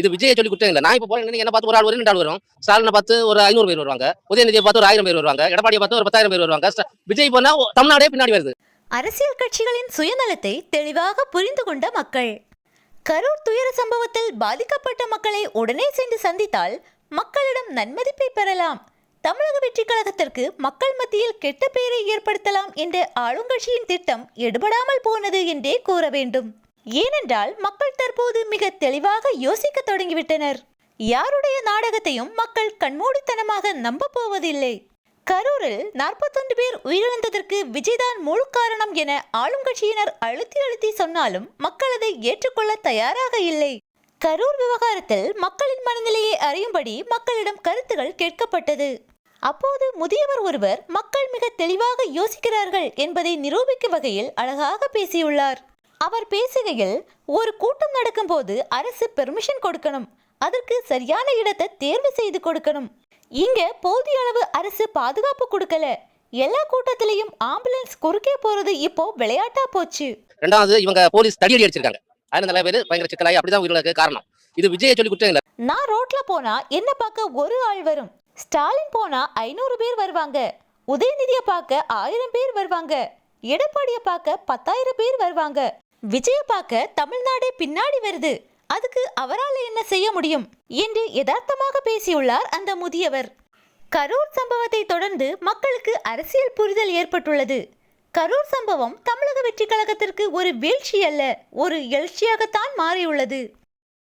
இது விஜயை சொல்லி குற்றம் இல்லை. நான் இப்போ போறேன் என்ன பார்த்து ஒரு ஆள் வரும் ரெண்டு ஆள் வரும். ஸ்டாலினை பார்த்து ஒரு ஐநூறு பேர் வருவாங்க. உதயநிதியை பார்த்து ஒரு ஆயிரம் பேர் வருவாங்க. எடப்பாடியை பார்த்து ஒரு பத்தாயிரம் பேர் வருவாங்க. விஜய் போனா தமிழ்நாடே பின்னாடி வருது. அரசியல் கட்சிகளின் சுயநலத்தை தெளிவாக புரிந்து கொண்ட மக்கள். கரூர் துயர சம்பவத்தில் பாதிக்கப்பட்ட மக்களை உடனே சென்று சந்தித்தால் மக்களிடம் நன்மதிப்பை பெறலாம். தமிழக வெற்றி கழகத்திற்கு மக்கள் மத்தியில் கெட்ட பெயரை ஏற்படுத்தலாம் என்ற ஆளுங்கட்சியின் திட்டம் எடுபடாமல் போனது என்றே கூற வேண்டும். ஏனென்றால் மக்கள் தற்போது மிக தெளிவாக யோசிக்க தொடங்கிவிட்டனர். யாருடைய நாடகத்தையும் மக்கள் கண்மூடித்தனமாக நம்ப போவதில்லை கரூரில் நாற்பத்தொன்று பேர் உயிரிழந்ததற்கு விஜய்தான் முழு காரணம் என ஆளும் கட்சியினர் அழுத்தி அழுத்தி சொன்னாலும் மக்கள் அதை ஏற்றுக்கொள்ள தயாராக இல்லை. கரூர் விவகாரத்தில் மக்களின் மனநிலையை அறியும்படி மக்களிடம் கருத்துகள் கேட்கப்பட்டது. அப்போது முதியவர் ஒருவர் மக்கள் மிக தெளிவாக யோசிக்கிறார்கள் என்பதை நிரூபிக்கும் வகையில் அழகாக பேசியுள்ளார். அவர் பேசுகையில் ஒரு கூட்டம் நடக்கும்போது அரசு பெர்மிஷன் கொடுக்கணும். அதற்கு சரியான இடத்தை தேர்வு செய்து கொடுக்கணும். இங்க போதிய அளவு அரசு பாதுகாப்பு கொடுக்கல. எல்லா கூட்டத்திலையும் ஆம்புலன்ஸ் குறுக்கே போறது இப்போ விளையாட்டா போச்சு. ரெண்டாவது இவங்க போலீஸ் தடியடி அடிச்சிருக்காங்க. அதில் நிறைய பேர் பயங்கர சிக்கலாகி அப்படிதான் உயிரிழக்க காரணம். இது விஜயை சொல்லி குற்றம் இல்லை. நான் ரோட்ல போனா என்ன பார்க்க ஒரு ஆள் வரும். ஸ்டாலின் போனா ஐநூறு பேர் வருவாங்க. உதயநிதியை பார்க்க ஆயிரம் பேர் வருவாங்க. எடப்பாடியை பார்க்க பத்தாயிரம் பேர் வருவாங்க. விஜய பார்க்க தமிழ்நாடே பின்னாடி வருது. அதுக்கு அவரால் என்ன செய்ய முடியும்? என்று யதார்த்தமாக பேசியுள்ளார் அந்த முதியவர். கரூர் சம்பவத்தை தொடர்ந்து மக்களுக்கு அரசியல் புரிதல் ஏற்பட்டுள்ளது. கரூர் சம்பவம் தமிழக வெற்றி கழகத்திற்கு ஒரு வீழ்ச்சி அல்ல ஒரு எழுச்சியாகத்தான் மாறியுள்ளது.